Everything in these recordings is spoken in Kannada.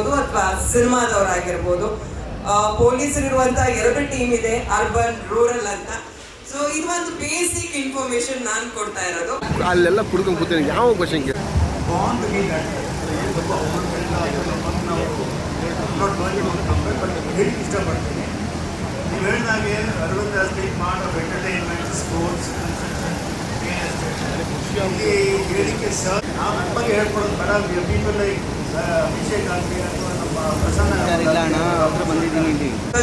ಆಗಿರ್ಬೋದು ಅಥವಾ ಸಿನಿಮಾದವರಾಗಿರ್ಬೋದು ಪೊಲೀಸರಿರುವಂತಹ ಎರಡು ಟೀಮ್ ಇದೆ ಅರ್ಬನ್ ರೂರಲ್ ಅಂತ. ಸೊ ಇದು ಒಂದು ಬೇಸಿಕ್ ಇನ್ಫಾರ್ಮೇಶನ್ ನಾನು ಕೊಡ್ತಾ ಇರೋದು. ಅಲ್ಲೆಲ್ಲ ಕುಡ್ಕೊಂಡು ಕೂತೀನಿ ಯಾವ ಕ್ವಶನ್ ಇಷ್ಟಪಡ್ತೀನಿ. ನೀವು ಹೇಳಿದಾಗೆ Arvind state mart of entertainment sports ಹೇಳಿಕೆ ಸರ್ ನಾವು ನಮ್ಮ ಬಗ್ಗೆ ಹೇಳ್ಕೊಡೋದು ಬೇಡ ಪೀಪಲ್ ಲೈಕ್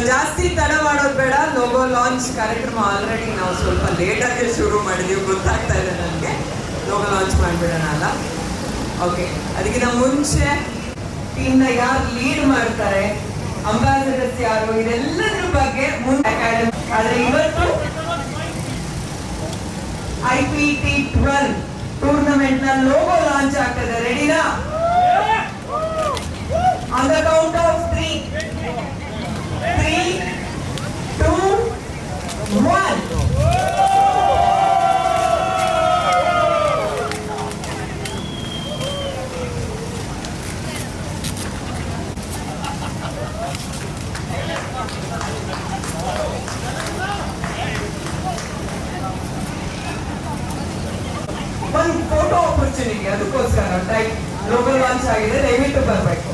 ಜಾಸ್ತಿ ತಡ ಮಾಡೋದು ಬೇಡ ಲೋಗೋ ಲಾಂಚ್ ಕಾರ್ಯಕ್ರಮ ಆಲ್ರೆಡಿ ನಾವು ಸ್ವಲ್ಪ ಲೇಟ್ ಆಗಿ ಶುರು ಮಾಡಿದೀವಿ, ಗೊತ್ತಾಗ್ತಾ ಇದೆ ನನಗೆ. ಲೋಗೋ ಲಾಂಚ್ ಮಾಡಿಬಿಡೋಣ ಅಲ್ಲ? ಓಕೆ ಅದಕ್ಕಿಂತ ಮುಂಚೆ ಟೀಮ್ನ ಯಾರು ಲೀಡ್ ಮಾಡ್ತಾರೆ ಅಂಬಾಸಿಡರ್ಸ್ ಯಾರು, ಇದೆಲ್ಲದ್ರ ಬಗ್ಗೆ ಮುಂದೆ ಆದ್ರೆ ಇವತ್ತು ಐ ಪಿ ಟಿ ಟ್ವೆಲ್ ಟೂರ್ನಮೆಂಟ್ನ ಲೋಗೋ ಒನ್ ಒಂದು ಫೋಟೋ ಆಪರ್ಚುನಿಟಿ ಅದಕ್ಕೋಸ್ಕರ ಟೈಪ್ ಲೋಗೋ ಲಾಂಚ್ ಆಗಿದೆ ದಯವಿಟ್ಟು ಬರ್ಬೇಕು